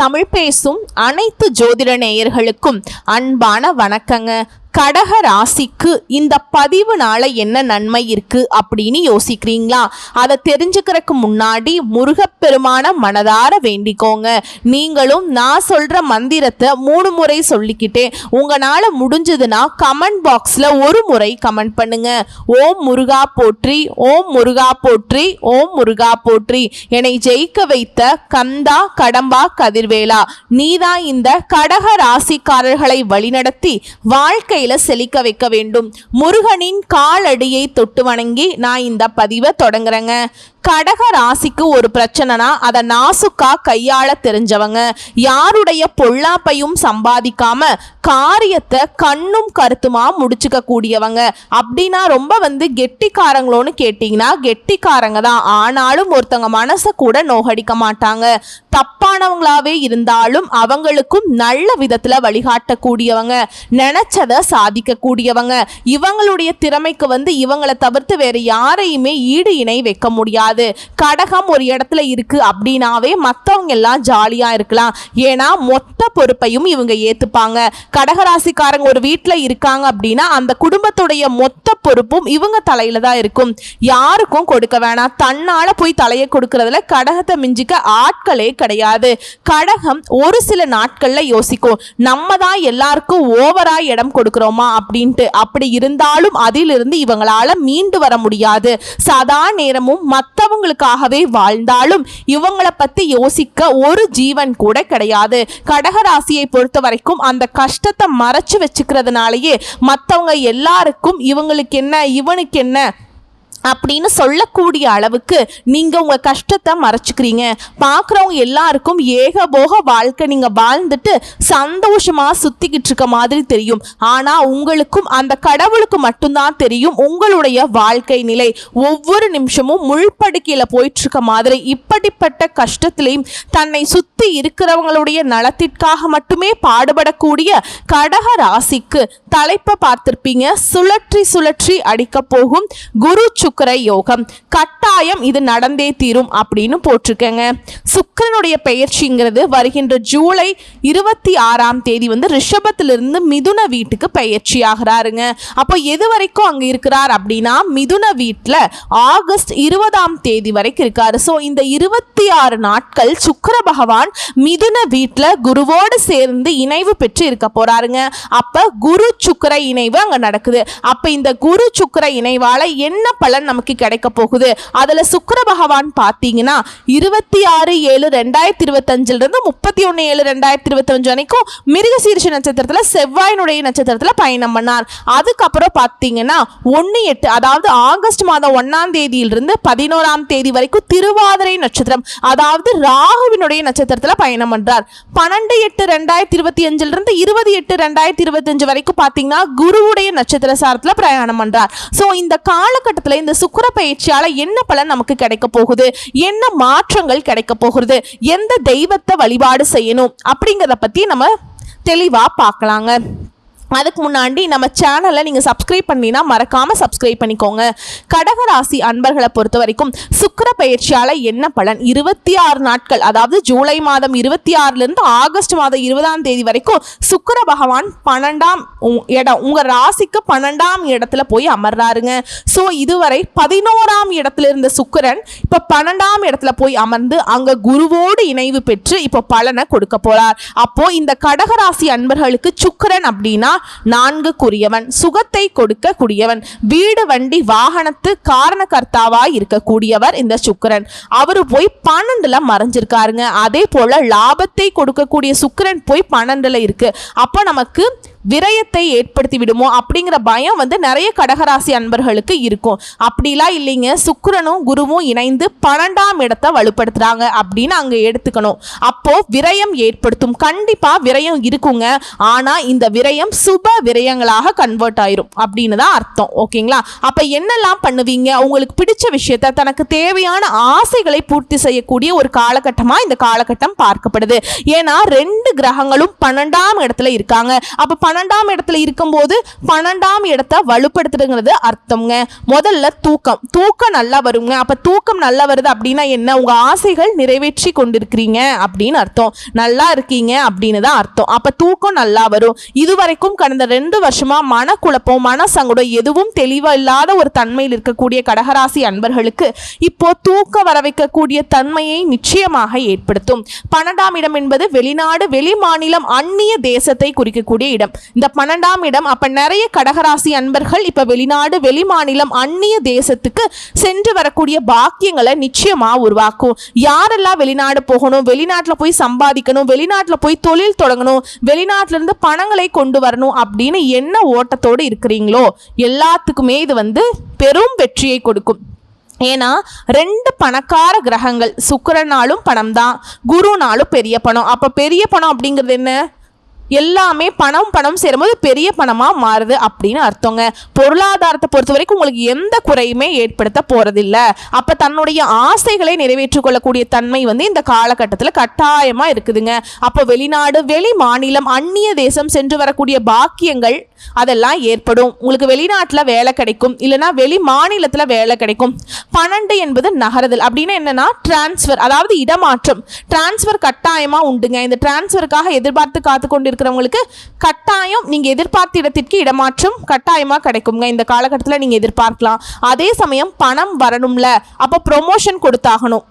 தமிழ் பேசும் அனைத்து ஜோதிட நேயர்களுக்கும் அன்பான வணக்கங்க. கடக ராசிக்கு இந்த பதிவுனால என்ன நன்மை இருக்கு அப்படின்னு யோசிக்கிறீங்களா? அதை தெரிஞ்சுக்கிறதுக்கு முன்னாடி முருகப்பெருமான மனதார வேண்டிக்கோங்க. நீங்களும் நான் சொல்ற மந்திரத்தை மூணு முறை சொல்லிக்கிட்டே உங்களால முடிஞ்சதுன்னா கமெண்ட் பாக்ஸ்ல ஒரு முறை கமெண்ட் பண்ணுங்க. ஓம் முருகா போற்றி ஓம் முருகா போற்றி ஓம் முருகா போற்றி. என்னை ஜெயிக்க வைத்த கந்தா கடம்பா கதிர்வேலா நீதான் இந்த கடக ராசிக்காரர்களை வழிநடத்தி வாழ்க்கையில் செழிக்க வைக்க வேண்டும். முருகனின் காலடியை தொட்டு வணங்கி நான் இந்த பதிவை தொடங்குறேங்க. கடக ராசிக்கு ஒரு பிரச்சனைனா அதை நாசுக்கா கையாள தெரிஞ்சவங்க. யாருடைய பொல்லாப்பையும் சம்பாதிக்காம காரியத்தை கண்ணும் கருத்துமா முடிச்சுக்க கூடியவங்க. அப்படின்னா ரொம்ப வந்து கெட்டிக்காரங்களோன்னு கேட்டிங்கன்னா கெட்டிக்காரங்க தான். ஆனாலும் ஒருத்தவங்க மனசை கூட நோகடிக்க மாட்டாங்க. தப்பு தப்பானவங்களாவே இருந்தாலும் அவங்களுக்கும் நல்ல விதத்துல வழிகாட்டக்கூடியவங்க நினைச்சதை சாதிக்கக்கூடியவங்க. இவங்களுடைய திறமைக்கு வந்து இவங்களை தவிர்த்து வேற யாரையுமே ஈடு இணை வைக்க முடியாது. கடகம் ஒரு இடத்துல இருக்கு அப்படின்னாவே மற்றவங்க எல்லாம் ஜாலியா இருக்கலாம். ஏன்னா மொத்த பொறுப்பையும் இவங்க ஏத்துப்பாங்க. கடகராசிக்காரங்க ஒரு வீட்டில் இருக்காங்க அப்படின்னா அந்த குடும்பத்துடைய மொத்த பொறுப்பும் இவங்க தலையில தான் இருக்கும். யாருக்கும் கொடுக்க வேணாம். தன்னால போய் தலையை கொடுக்கறதுல கடகத்தை மிஞ்சிக்க ஆட்களே கிடையாது. கடகம் ஒரு சில நாட்களில் யோசிக்கும். நம்ம தான் எல்லாருக்கும் ஓவராக இடம் கொடுக்குறோமா அப்படின்ட்டு. அப்படி இருந்தாலும் அதிலிருந்து இவங்களால மீண்டு வர முடியாது. சதா நேரமும் மற்றவங்களுக்காகவே வாழ்ந்தாலும் இவங்களை பற்றி யோசிக்க ஒரு ஜீவன் கூட கிடையாது. கடகராசியை பொறுத்த வரைக்கும் அந்த கஷ்டத்தை மறைச்சு வச்சுக்கிறதுனாலயே மற்றவங்க எல்லாருக்கும் இவங்களுக்கு என்ன இவனுக்கு என்ன அப்படின்னு சொல்லக்கூடிய அளவுக்கு நீங்கள் உங்கள் கஷ்டத்தை மறைச்சிக்கிறீங்க. பார்க்குறவங்க எல்லாருக்கும் ஏகபோக வாழ்க்கை நீங்கள் வாழ்ந்துட்டு சந்தோஷமா சுத்திக்கிட்டு இருக்க மாதிரி தெரியும். ஆனால் உங்களுக்கும் அந்த கடவுளுக்கு மட்டும்தான் தெரியும் உங்களுடைய வாழ்க்கை நிலை. ஒவ்வொரு நிமிஷமும் முள்படுக்கையில் போயிட்டுருக்க மாதிரி இப்படிப்பட்ட கஷ்டத்திலையும் தன்னை சுற்றி இருக்கிறவங்களுடைய நலத்திற்காக மட்டுமே பாடுபடக்கூடிய கடக ராசிக்கு தலைப்பை பார்த்துருப்பீங்க. சுழற்றி சுழற்றி அடிக்க போகும் குரு சுக்கர யோகம். கட்டாயம் இது நடந்தே தீரும் அப்படின்னு போட்டிருக்கேங்க. சுக்கரனுடைய பெயர்ச்சிங்கிறது வருகின்ற ஜூலை இருபத்தி ஆறாம் தேதி வந்து ரிஷபத்திலிருந்து மிதுன வீட்டுக்கு பெயர்ச்சி ஆகிறாருங்க அப்போ எது வரைக்கும் அங்கே இருக்கிறார் அப்படின்னா மிதுன வீட்டில் ஆகஸ்ட் இருபதாம் தேதி வரைக்கும் இருக்காரு. ஸோ இந்த இருபத்தி ஆறு நாட்கள் சுக்கர பகவான் மிதுன வீட்டில் குருவோடு சேர்ந்து இணைவு பெற்று இருக்க போறாருங்க. அப்போ குரு சுக்கர இணைவு அங்கே நடக்குது. அப்போ இந்த குரு சுக்கர இணைவால என்ன பல பலன் நமக்கு கிடைக்க போகுது. அதில் சுக்கர பகவான் பார்த்தீங்கன்னா இருபத்தி ஆறு ஏழு ரெண்டாயிரத்தி இருபத்தஞ்சிலிருந்து முப்பத்தி ஒன்று ஏழு ரெண்டாயிரத்தி இருபத்தஞ்சு வரைக்கும் மிருகசீரிஷ நட்சத்திரத்தில் செவ்வாயினுடைய நட்சத்திரத்தில் பயணம் பண்ணார். அதுக்கப்புறம் பார்த்தீங்கன்னா ஒன்று எட்டு அதாவது ஆகஸ்ட் மாதம் ஒன்றாம் தேதியிலிருந்து பதினோராம் தேதி வரைக்கும் திருவாதிரை நட்சத்திரம் அதாவது ராகுவினுடைய நட்சத்திரத்தில் பயணம் பண்ணுறார் பன்னெண்டு எட்டு ரெண்டாயிரத்தி இருபத்தி அஞ்சிலிருந்து இருபது எட்டு ரெண்டாயிரத்தி இருபத்தஞ்சு வரைக்கும் பார்த்தீங்கன்னா குருவுடைய நட்சத்திர சாரத்தில் பிரயாணம் பண்ணுறார் ஸோ இந்த காலகட்டத்தில் இந்த சுக்கிர பயிற்சியால என்ன பலன் நமக்கு கிடைக்க போகுது? என்ன மாற்றங்கள் கிடைக்க போகிறது எந்த தெய்வத்தை வழிபாடு செய்யணும்? அப்படிங்கிறத பத்தி நம்ம தெளிவா பார்க்கலாங்க. அதுக்கு முன்னாடி நம்ம சேனலை நீங்கள் சப்ஸ்கிரைப் பண்ணினா மறக்காமல் சப்ஸ்கிரைப் பண்ணிக்கோங்க. கடகராசி அன்பர்களை பொறுத்த வரைக்கும் சுக்கர பயிற்சியால் என்ன பலன்? இருபத்தி ஆறு நாட்கள் அதாவது ஜூலை மாதம் இருபத்தி ஆறுலேருந்து ஆகஸ்ட் மாதம் இருபதாம் தேதி வரைக்கும் சுக்கர பகவான் பன்னெண்டாம் உ- இடம் உங்கள் ராசிக்கு பன்னெண்டாம் இடத்துல போய் அமர்றாருங்க. ஸோ இதுவரை பதினோராம் இடத்துல இருந்த சுக்கரன் இப்போ பன்னெண்டாம் இடத்துல போய் அமர்ந்து அங்கே குருவோடு இணைவு பெற்று இப்போ பலனை கொடுக்க போறார். அப்போது இந்த கடகராசி அன்பர்களுக்கு சுக்கரன் அப்படின்னா நான்குக்குரியவன். சுகத்தை கொடுக்க கூடியவன் வீடு வண்டி வாகனத்து காரணகர்த்தாவாய் இருக்கக்கூடியவர் இந்த சுக்கரன். அவரு போய் பன்னெண்டுல மறைஞ்சிருக்காருங்க. அதே போல லாபத்தை கொடுக்கக்கூடிய சுக்கிரன் போய் பன்னெண்டுல இருக்கு. அப்போ நமக்கு விரயத்தை ஏற்படுத்தி விடுமோ அப்படிங்கிற பயம் வந்து நிறைய கடகராசி அன்பர்களுக்கு இருக்கும். அப்படிலாம் இல்லைங்க. சுக்கரனும் குருவும் இணைந்து பன்னெண்டாம் இடத்தை வலுப்படுத்துறாங்க அப்படின்னு அங்கே எடுத்துக்கணும். அப்போ விரயம் ஏற்படுத்தும். கண்டிப்பா விரயம் இருக்குங்க. ஆனா இந்த விரயம் சுப விரயங்களாக கன்வெர்ட் ஆயிரும் அப்படின்னு தான் அர்த்தம். ஓகேங்களா? அப்ப என்னெல்லாம் பண்ணுவீங்க? உங்களுக்கு பிடிச்ச விஷயத்த தனக்கு தேவையான ஆசைகளை பூர்த்தி செய்யக்கூடிய ஒரு காலகட்டமா இந்த காலகட்டம் பார்க்கப்படுது. ஏன்னா ரெண்டு கிரகங்களும் பன்னெண்டாம் இடத்துல இருக்காங்க. அப்ப பன்னெண்டாம் இடத்துல இருக்கும்போது பன்னெண்டாம் இடத்தை வலுப்படுத்துறதுங்கிறது அர்த்தம்ங்க. முதல்ல தூக்கம். தூக்கம் நல்லா வருங்க. அப்போ தூக்கம் நல்லா வருது அப்படின்னா என்ன? உங்கள் ஆசைகள் நிறைவேற்றி கொண்டிருக்கிறீங்க அப்படின்னு அர்த்தம். நல்லா இருக்கீங்க அப்படின்னு தான் அர்த்தம். அப்போ தூக்கம் நல்லா வரும். இதுவரைக்கும் கடந்த ரெண்டு வருஷமாக மனக்குழப்பம் மன சங்கடம் எதுவும் தெளிவாக இல்லாத ஒரு தன்மையில் இருக்கக்கூடிய கடகராசி அன்பர்களுக்கு இப்போ தூக்க வர வைக்கக்கூடிய தன்மையை நிச்சயமாக ஏற்படுத்தும். பன்னெண்டாம் இடம் என்பது வெளிநாடு வெளி மாநிலம் அந்நிய தேசத்தை குறிக்கக்கூடிய இடம். இந்த பன்னெண்டாம் இடம் அப்ப நிறைய கடகராசி அன்பர்கள் இப்ப வெளிநாடு வெளி மாநிலம் அந்நிய தேசத்துக்கு சென்று வரக்கூடிய பாக்கியங்களை நிச்சயமா உருவாக்கும். யாரெல்லாம் வெளிநாடு போகணும் வெளிநாட்டுல போய் சம்பாதிக்கணும் வெளிநாட்டுல போய் தொழில் தொடங்கணும் வெளிநாட்டுல இருந்து பணங்களை கொண்டு வரணும் அப்படின்னு என்ன ஓட்டத்தோடு இருக்கிறீங்களோ எல்லாத்துக்குமே இது வந்து பெரும் வெற்றியை கொடுக்கும். ஏன்னா ரெண்டு பணக்கார கிரகங்கள் சுக்கிரனாலும் பணம் தான் குருனாலும் பெரிய பணம். அப்போ பெரிய பணம் அப்படிங்கிறது என்ன? எல்லாமே பணம் பணம் சேரும்போது பெரிய பணமாக மாறுது அப்படின்னு அர்த்தங்க. பொருளாதாரத்தை பொறுத்த வரைக்கும் உங்களுக்கு எந்த குறையுமே ஏற்படுத்த போகிறதில்ல அப்போ தன்னுடைய ஆசைகளை நிறைவேற்றிக் கொள்ளக்கூடிய தன்மை வந்து இந்த காலகட்டத்தில் கட்டாயமாக இருக்குதுங்க. அப்போ வெளிநாடு வெளி மாநிலம் அந்நிய தேசம் சென்று வரக்கூடிய பாக்கியங்கள் அதெல்லாம் ஏற்படும். உங்களுக்கு வெளிநாட்டில் வேலை கிடைக்கும். இல்லைனா வெளி மாநிலத்தில் வேலை கிடைக்கும். பன்னெண்டு என்பது நகருதல். அப்படின்னு என்னன்னா டிரான்ஸ்ஃபர் அதாவது இடமாற்றம். டிரான்ஸ்ஃபர் கட்டாயமாக உண்டுங்க. இந்த டிரான்ஸ்ஃபருக்காக எதிர்பார்த்து காத்து இருக்கிறவங்களுக்கு கட்டாயம் நீங்கள் எதிர்பார்த்த இடத்திற்கு இடமாற்றம் கட்டாயமாக கிடைக்குங்க. இந்த காலகட்டத்தில் நீங்கள் எதிர்பார்க்கலாம். அதே சமயம் பணம் வரணும்ல. அப்போ ப்ரொமோஷன் கொடுத்தாகணும்.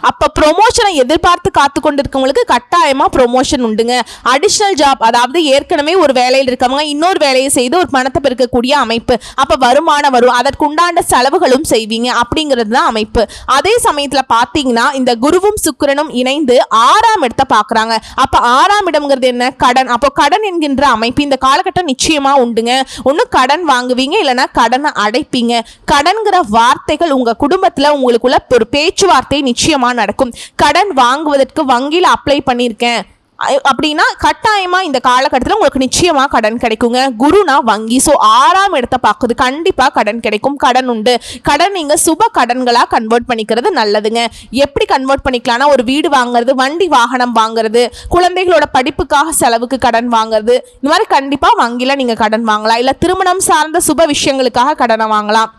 அப்போ ப்ரொமோஷனை எதிர்பார்த்து காத்து கொண்டிருக்கவங்களுக்கு கட்டாயமாக ப்ரொமோஷன் உண்டுங்க. அடிஷ்னல் ஜாப் அதாவது ஏற்கனவே ஒரு வேலையில் இருக்கவங்க இன்னொரு வேலையை செய்து ஒரு பணத்தை பெருக்கக்கூடிய அமைப்பு. அப்போ வருமானம் வரும் அதற்குண்டாண்ட செலவுகளும் செய்வீங்க அப்படிங்கிறது தான் அமைப்பு. அதே சமயத்தில் பார்த்தீங்கன்னா இந்த குருவும் சுக்கிரனும் இணைந்து ஆறாம் இடத்தை பார்க்குறாங்க அப்போ ஆறாம் இடம்ங்கிறது என்ன? கடன். அப்போ கடன் என்கின்ற அமைப்பு இந்த காலகட்டம் நிச்சயமாக உண்டுங்க. ஒன்று கடன் வாங்குவீங்க இல்லைன்னா கடனை அடைப்பீங்க. கடன்கிற வார்த்தைகள் உங்கள் குடும்பத்தில் உங்களுக்குள்ள ஒரு பேச்சுவார்த்தை நிச்சயம் நிச்சயமாக நடக்கும். கடன் வாங்குவதற்கு வங்கியில் அப்ளை பண்ணியிருக்கேன். அப்படின்னா கட்டாயமாக இந்த காலகட்டத்தில் உங்களுக்கு நிச்சயமாக கடன் கிடைக்குங்க. குருனா வங்கி. ஸோ ஆறாம் இடத்தை பார்க்குது. கண்டிப்பாக கடன் கிடைக்கும். கடன் உண்டு. கடன் நீங்கள் சுப கடன்களாக கன்வெர்ட் பண்ணிக்கிறது நல்லதுங்க. எப்படி கன்வெர்ட் பண்ணிக்கலாம்னா ஒரு வீடு வாங்குறது வண்டி வாகனம் வாங்குறது குழந்தைகளோட படிப்புக்காக செலவுக்கு கடன் வாங்குறது. இந்த மாதிரி கண்டிப்பாக வங்கியில் நீங்கள் கடன் வாங்கலாம். இல்லை திருமணம் சார்ந்த சுப விஷயங்களுக்காக கடனை வாங்கலாம்.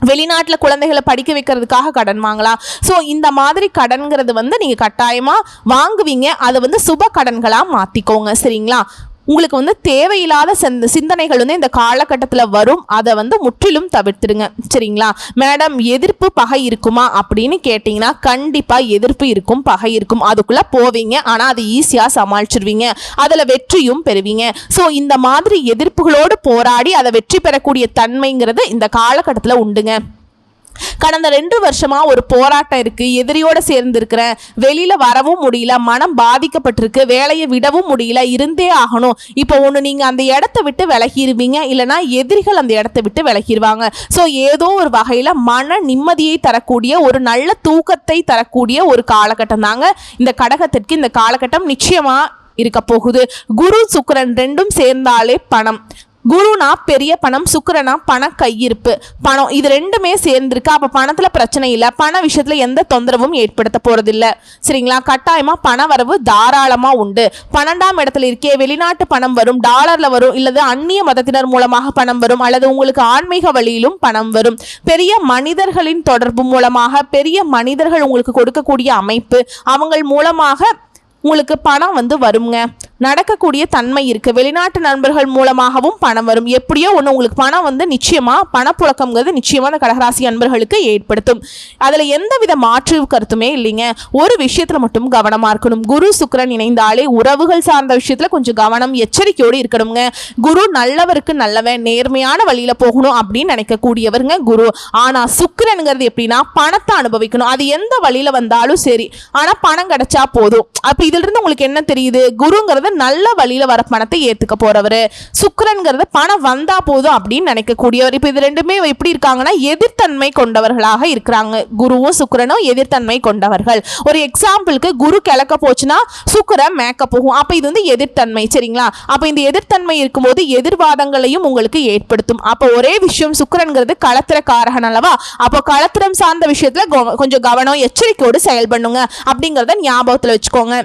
வெளிநாட்டில் குழந்தைகளை படிக்க வைக்கிறதுக்காக கடன் வாங்கலாம் ஸோ இந்த மாதிரி கடன்கிறது வந்து நீங்கள் கட்டாயமாக வாங்குவீங்க. அதை வந்து சுப கடன்களாக மாற்றிக்கோங்க சரிங்களா? உங்களுக்கு வந்து தேவையில்லாத சிந்த சிந்தனைகள் வந்து இந்த காலகட்டத்தில் வரும். அதை வந்து முற்றிலும் தவிர்த்துடுங்க. சரிங்களா? மேடம் எதிர்ப்பு பகை இருக்குமா அப்படின்னு கேட்டிங்கன்னா கண்டிப்பாக எதிர்ப்பு இருக்கும் பகை இருக்கும். அதுக்குள்ளே போவீங்க. ஆனால் அது ஈஸியாக சமாளிச்சிருவீங்க. அதில் வெற்றியும் பெறுவீங்க. ஸோ இந்த மாதிரி எதிர்ப்புகளோடு போராடி அதை வெற்றி பெறக்கூடிய தன்மைங்கிறது இந்த காலகட்டத்தில் உண்டுங்க. கடந்த ரெண்டு வருஷமா ஒரு போராட்டம் இருக்கு. எதிரியோட சேர்ந்து இருக்கிறேன் வெளியில வரவும் முடியல மனம் பாதிக்கப்பட்டிருக்கு வேலையை விடவும் முடியல இருந்தே ஆகணும். இப்போ ஒன்று நீங்க அந்த இடத்த விட்டு விலகிருவீங்க இல்லைன்னா எதிரிகள் அந்த இடத்த விட்டு விலகிடுவாங்க ஸோ ஏதோ ஒரு வகையில மன நிம்மதியை தரக்கூடிய ஒரு நல்ல தூக்கத்தை தரக்கூடிய ஒரு காலகட்டம் தாங்க இந்த கடகத்திற்கு இந்த காலகட்டம் நிச்சயமா இருக்க போகுது. குரு சுக்கரன் ரெண்டும் சேர்ந்தாலே பணம். குருனா பெரிய பணம் சுக்கரனா பண கையிருப்பு. பணம் இது ரெண்டுமே சேர்ந்திருக்கு. அப்போ பணத்தில் பிரச்சனை இல்லை. பண விஷயத்தில் எந்த தொந்தரவும் ஏற்படுத்த போகிறதில்ல சரிங்களா? கட்டாயமாக பண வரவு தாராளமாக உண்டு. பன்னெண்டாம் இடத்துல இருக்கே வெளிநாட்டு பணம் வரும் டாலரில் வரும் இல்லது அந்நிய மதத்தினர் மூலமாக பணம் வரும் அல்லது உங்களுக்கு ஆன்மீக வழியிலும் பணம் வரும். பெரிய மனிதர்களின் தொடர்பு மூலமாக பெரிய மனிதர்கள் உங்களுக்கு கொடுக்கக்கூடிய அமைப்பு அவங்கள் மூலமாக உங்களுக்கு பணம் வந்து வருங்க. நடக்கக்கூடிய தன்மை இருக்கு. வெளிநாட்டு நண்பர்கள் மூலமாகவும் பணம் வரும். எப்படியோ ஒன்று உங்களுக்கு பணம் வந்து நிச்சயமா பணப்புழக்கங்கிறது நிச்சயமான அந்த கடகராசி நண்பர்களுக்கு ஏற்படுத்தும். அதில் எந்தவித மாற்று கருத்துமே இல்லைங்க. ஒரு விஷயத்தில் மட்டும் கவனமாக இருக்கணும். குரு சுக்கிரன் இணைந்தாலே உறவுகள் சார்ந்த விஷயத்தில் கொஞ்சம் கவனம் எச்சரிக்கையோடு இருக்கணுங்க. குரு நல்லவருக்கு நல்லவன் நேர்மையான வழியில் போகணும் அப்படின்னு நினைக்கக்கூடியவருங்க குரு. ஆனால் சுக்கரனுங்கிறது எப்படின்னா பணத்தை அனுபவிக்கணும். அது எந்த வழியில் வந்தாலும் சரி. ஆனால் பணம் கிடைச்சா போதும். அப்போ இது இதிலிருந்து உங்களுக்கு என்ன தெரியுது? குருங்கிறது நல்ல வழியில் வர பணத்தை ஏற்றுக்க போகிறவர் சுக்கிரன்கிறது பணம் வந்தா போதும் அப்படின்னு நினைக்கக்கூடியவர். இப்போ இது ரெண்டுமே எப்படி இருக்காங்கன்னா எதிர்த்தன்மை கொண்டவர்களாக இருக்கிறாங்க. குருவும் சுக்கிரனும் எதிர்த்தன்மை கொண்டவர்கள். ஒரு எக்ஸாம்பிளுக்கு குரு கிழக்க போச்சுன்னா சுக்கரன் மேக்க போகும். அப்போ இது வந்து எதிர்த்தன்மை சரிங்களா? அப்போ இந்த எதிர்த்தன்மை இருக்கும்போது எதிர்வாதங்களையும் உங்களுக்கு ஏற்படுத்தும். அப்போ ஒரே விஷயம் சுக்கரன்கிறது களத்திர காரகன் அல்லவா? அப்போ களத்திரம் சார்ந்த விஷயத்துல கொஞ்சம் கவனம் எச்சரிக்கையோடு செயல்பண்ணுங்க அப்படிங்கிறத ஞாபகத்தில் வச்சுக்கோங்க.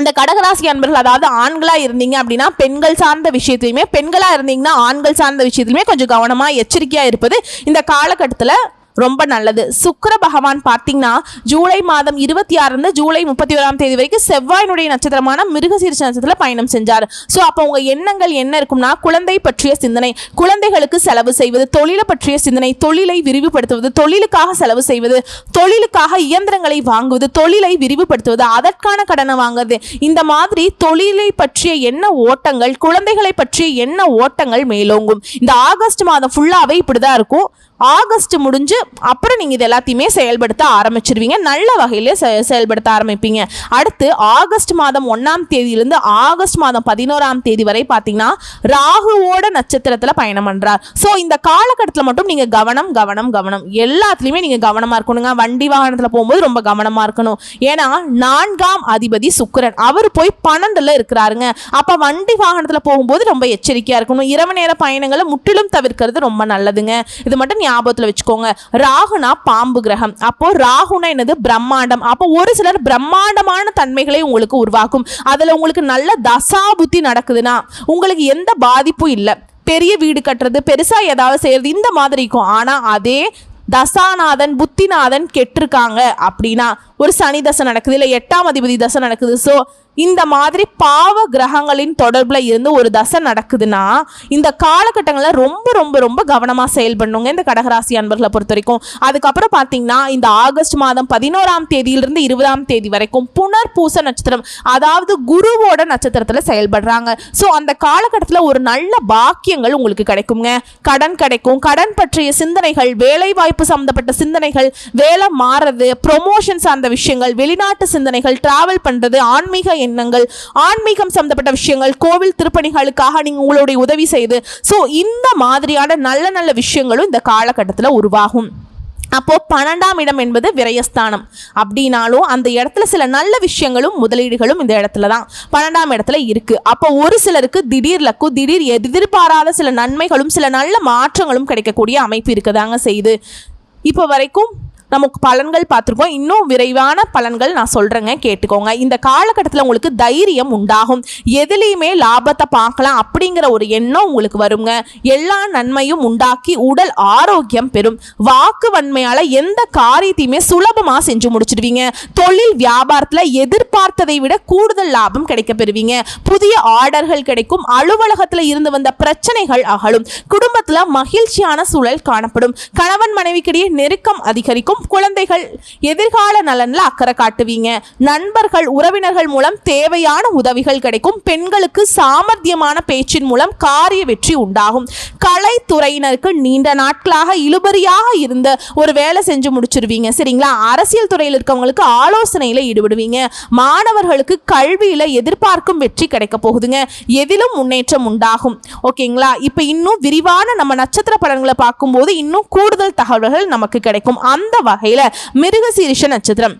இந்த கடகராசி அன்பர்கள் அதாவது ஆண்களாக இருந்தீங்க அப்படின்னா பெண்கள் சார்ந்த விஷயத்துலையுமே பெண்களாக இருந்தீங்கன்னா ஆண்கள் சார்ந்த விஷயத்துலையுமே கொஞ்சம் கவனமாக எச்சரிக்கையாக இருப்பது இந்த காலகட்டத்தில் ரொம்ப நல்லது. சுக்கர பகவான் பார்த்தீங்கன்னா ஜூலை மாதம் இருபத்தி ஆறுலேருந்து ஜூலை முப்பத்தி ஓராம் தேதி வரைக்கும் செவ்வாயினுடைய நட்சத்திரமான மிருகசீரிஷ நட்சத்திரத்தில் பயணம் செஞ்சார். ஸோ அப்போ உங்கள் எண்ணங்கள் என்ன இருக்கும்னா குழந்தை பற்றிய சிந்தனை குழந்தைகளுக்கு செலவு செய்வது தொழிலை பற்றிய சிந்தனை தொழிலை விரிவுபடுத்துவது தொழிலுக்காக செலவு செய்வது தொழிலுக்காக இயந்திரங்களை வாங்குவது தொழிலை விரிவுபடுத்துவது அதற்கான கடனை வாங்குறது. இந்த மாதிரி தொழிலை பற்றிய என்ன ஓட்டங்கள் குழந்தைகளை பற்றிய என்ன ஓட்டங்கள் மேலோங்கும். இந்த ஆகஸ்ட் மாதம் ஃபுல்லாகவே இப்படி தான் இருக்கும். ஆகஸ்ட் முடிஞ்சு அப்புறம் நீங்கள் இது எல்லாத்தையுமே செயல்படுத்த ஆரம்பிச்சிருவீங்க. நல்ல வகையிலே செ- செயல்படுத்த ஆரம்பிப்பீங்க. அடுத்து ஆகஸ்ட் மாதம் ஒன்றாம் தேதியிலிருந்து ஆகஸ்ட் மாதம் பதினோராம் தேதி வரை பார்த்தீங்கன்னா ராகுவோட நட்சத்திரத்தில் பயணம் பண்ணுறார் ஸோ இந்த காலகட்டத்தில் மட்டும் நீங்கள் கவனம் கவனம் கவனம். எல்லாத்துலேயுமே நீங்கள் கவனமாக இருக்கணுங்க. வண்டி வாகனத்தில் போகும்போது ரொம்ப கவனமாக இருக்கணும். ஏன்னா நான்காம் அதிபதி சுக்கரன். அவர் போய் பன்னெண்டில் இருக்கிறாருங்க. அப்போ வண்டி வாகனத்தில் போகும்போது ரொம்ப எச்சரிக்கையாக இருக்கணும். இரவு நேர பயணங்களை முற்றிலும் தவிர்க்கிறது ரொம்ப நல்லதுங்க. இது மட்டும் ஞாபகத்தில் வச்சுக்கோங்க. ராகுனா பாம்பு கிரகம். அப்போ ராகுனா என்னது? பிரம்மாண்டம். அப்போ ஒரு சிலர் பிரம்மாண்டமான தன்மைகளை உங்களுக்கு உருவாக்கும். அதில் உங்களுக்கு நல்ல தசா புத்தி நடக்குதுன்னா உங்களுக்கு எந்த பாதிப்பும் இல்லை. பெரிய வீடு கட்டுறது பெருசாக ஏதாவது செய்யறது இந்த மாதிரி இருக்கும். ஆனால் அதே தசாநாதன் புத்திநாதன் கெட்டிருக்காங்க அப்படின்னா ஒரு சனி தசை நடக்குது இல்லை எட்டாம் அதிபதி தசை நடக்குது. ஸோ இந்த மாதிரி பாவ கிரகங்களின் தொடர்பில் இருந்து ஒரு தசை நடக்குதுன்னா இந்த காலகட்டங்களில் ரொம்ப ரொம்ப ரொம்ப கவனமாக செயல்படணுங்க இந்த கடகராசி அன்பர்களை பொறுத்த வரைக்கும் அதுக்கப்புறம் பார்த்தீங்கன்னா இந்த ஆகஸ்ட் மாதம் பதினோராம் தேதியிலிருந்து இருபதாம் தேதி வரைக்கும் புனர் பூச நட்சத்திரம் அதாவது குருவோட நட்சத்திரத்தில் செயல்படுறாங்க. ஸோ அந்த காலகட்டத்தில் ஒரு நல்ல பாக்கியங்கள் உங்களுக்கு கிடைக்குங்க. கடன் கிடைக்கும். கடன் பற்றிய சிந்தனைகள் வேலை வாய்ப்பு சம்மந்தப்பட்ட சிந்தனைகள் வேலை மாறுறது ப்ரொமோஷன் சார்ந்த விஷயங்கள் வெளிநாட்டு சிந்தனைகள் டிராவல் பண்ணுறது ஆன்மீக எண்ணங்கள் ஆன்மீகம் சம்மந்தப்பட்ட விஷயங்கள் கோவில் திருப்பணிகளுக்காக நீங்கள் உங்களுடைய உதவி செய்து ஸோ இந்த மாதிரியான நல்ல நல்ல விஷயங்களும் இந்த காலகட்டத்தில் உருவாகும். அப்போது பன்னெண்டாம் இடம் என்பது விரயஸ்தானம். அப்படின்னாலும் அந்த இடத்துல சில நல்ல விஷயங்களும் முதலீடுகளும் இந்த இடத்துல தான் பன்னெண்டாம் இடத்துல இருக்கு. அப்போ ஒரு சிலருக்கு திடீர் லக்கு திடீர் எதிர்பாராத சில நன்மைகளும் சில நல்ல மாற்றங்களும் கிடைக்கக்கூடிய அமைப்பு இருக்கதாங்க செய்யுது. இப்போ வரைக்கும் நமக்கு பலன்கள் பார்த்துருக்கோம். இன்னும் விரைவான பலன்கள் நான் சொல்கிறேங்க கேட்டுக்கோங்க. இந்த காலகட்டத்தில் உங்களுக்கு தைரியம் உண்டாகும். எதுலேயுமே லாபத்தை பார்க்கலாம் அப்படிங்கிற ஒரு எண்ணம் உங்களுக்கு வருங்க. எல்லா நன்மையும் உண்டாக்கி உடல் ஆரோக்கியம் பெறும். வாக்கு வன்மையால் எந்த காரியத்தையுமே சுலபமாக செஞ்சு முடிச்சிடுவீங்க. தொழில் வியாபாரத்தில் எதிர்பார்த்ததை விட கூடுதல் லாபம் கிடைக்க பெறுவீங்க. புதிய ஆர்டர்கள் கிடைக்கும். அலுவலகத்தில் இருந்து வந்த பிரச்சனைகள் அகலும். குடும்பத்தில் மகிழ்ச்சியான சூழல் காணப்படும். கணவன் மனைவிக்கிடையே நெருக்கம் அதிகரிக்கும். குழந்தைகள் எதிர்கால நலனில் அக்கறை காட்டுவீங்க. நண்பர்கள் உறவினர்கள் மூலம் தேவையான உதவிகள் கிடைக்கும். பெண்களுக்கு சாமர்த்தியமான பேச்சின் மூலம் காரிய வெற்றி உண்டாகும். கலைத்துறையினருக்கு நீண்ட நாட்களாக இழுபறியாக இருந்த ஒரு வேலை செஞ்சு முடிச்சிருவீங்க. சரிங்களா? அரசியல் துறையில் இருக்கவங்களுக்கு ஆலோசனையில் ஈடுபடுவீங்க. மாணவர்களுக்கு கல்வியில் எதிர்பார்க்கும் வெற்றி கிடைக்க போகுதுங்க. எதிலும் முன்னேற்றம் உண்டாகும். ஓகேங்களா? இப்போ இன்னும் விரிவான நம்ம நட்சத்திர பலன்களை பார்க்கும்போது இன்னும் கூடுதல் தகவல்கள் நமக்கு கிடைக்கும். அந்த வகையில் மிருகசீரிஷ நட்சத்திரம்.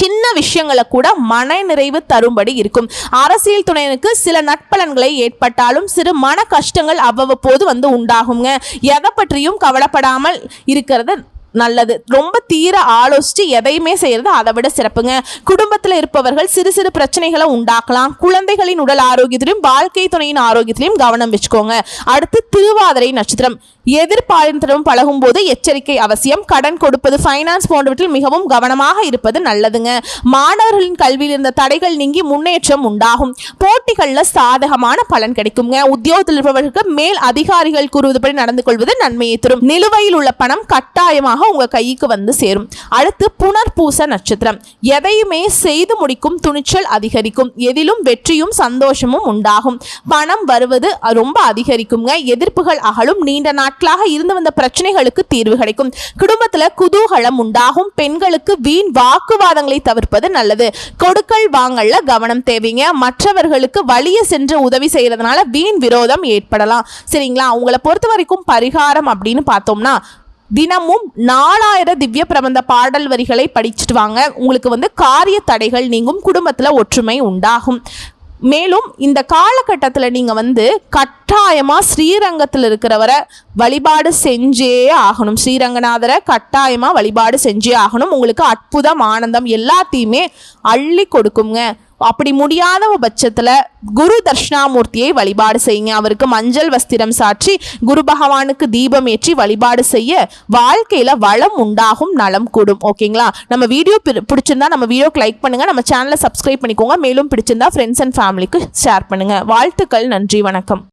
சின்ன விஷயங்களை கூட மன நிறைவு தரும்படி இருக்கும். அரசியல் துணையனுக்கு சில நட்பலன்களை ஏற்பட்டாலும் சிறு மன கஷ்டங்கள் அவ்வப்போது வந்து உண்டாகுங்க. எதை பற்றியும் கவலைப்படாமல் இருக்கிறது நல்லது. ரொம்ப தீர ஆலோசித்து எதையுமே செய்யறது அதை விட சிறப்புங்க. குடும்பத்தில் இருப்பவர்கள் சிறு சிறு பிரச்சனைகளை உண்டாக்கலாம். குழந்தைகளின் உடல் ஆரோக்கியத்திலையும் வாழ்க்கை துணையின் ஆரோக்கியத்திலையும் கவனம் வச்சுக்கோங்க. அடுத்து திருவாதிரை நட்சத்திரம். எதிர்பாலினத்திடம் பழகும் போது எச்சரிக்கை அவசியம். கடன் கொடுப்பது ஃபைனான்ஸ் போன்றவற்றில் மிகவும் கவனமாக இருப்பது நல்லதுங்க. மாணவர்களின் கல்வியில் இருந்த தடைகள் நீங்கி முன்னேற்றம் உண்டாகும். போட்டிகளில் சாதகமான பலன் கிடைக்குங்க. உத்தியோகத்தில் இருப்பவர்களுக்கு மேல் அதிகாரிகள் கூறுவதுபடி நடந்து கொள்வது நன்மையை தரும். நிலுவையில் உள்ள பணம் கட்டாயமாக உங்க கைக்கு வந்து சேரும். அடுத்து புனர்பூச நட்சத்திரம். எதையுமே செய்து முடிக்கும் துணிச்சல் அதிகரிக்கும். எதிலும் வெற்றியும் சந்தோஷமும் உண்டாகும். பணம் வருவது ரொம்ப அதிகரிக்குங்க. எதிர்ப்புகள் அகலும். நீண்ட நாட்களாக இருந்து வந்த பிரச்சனைகளுக்கு தீர்வு கிடைக்கும். குடும்பத்துல குதூகலம் உண்டாகும். பெண்களுக்கு வீண் வாக்குவாதங்களை தவிர்ப்பது நல்லது. கொடுக்கல் வாங்கல்ல கவனம் தேவைங்க. மற்றவர்களுக்கு வழிய சென்று உதவி செய்யறதுனால வீண் விரோதம் ஏற்படலாம். சரிங்களா? உங்களை பொறுத்த வரைக்கும் பரிகாரம் அப்படின்னு பார்த்தோம்னா தினமும் நாலாயிரம் திவ்ய பிரபந்த பாடல் வரிகளை படிச்சுட்டு வாங்க. உங்களுக்கு வந்து காரிய தடைகள் நீங்கும் குடும்பத்தில் ஒற்றுமை உண்டாகும். மேலும் இந்த காலகட்டத்தில் நீங்கள் வந்து கட்டாயமாக ஸ்ரீரங்கத்தில் இருக்கிறவரை வழிபாடு செஞ்சே ஆகணும். ஸ்ரீரங்கநாதரை கட்டாயமாக வழிபாடு செஞ்சே ஆகணும். உங்களுக்கு அற்புதம் ஆனந்தம் எல்லாத்தையுமே அள்ளி கொடுக்குங்க. அப்படி முடியாத பட்சத்தில் குரு தட்சிணாமூர்த்தியை வழிபாடு செய்யுங்க. அவருக்கு மஞ்சள் வஸ்திரம் சாற்றி குரு பகவானுக்கு தீபம் ஏற்றி வழிபாடு செய்ய வாழ்க்கையில் வளம் உண்டாகும் நலம் கூடும். ஓகேங்களா நம்ம வீடியோ பிடிச்சிருந்தா நம்ம வீடியோக்கு லைக் பண்ணுங்கள் நம்ம சேனலை சப்ஸ்கிரைப் பண்ணிக்கோங்க. மேலும் பிடிச்சிருந்தா ஃப்ரெண்ட்ஸ் அண்ட் ஃபேமிலிக்கு ஷேர் பண்ணுங்கள் வாழ்த்துக்கள். நன்றி. வணக்கம்.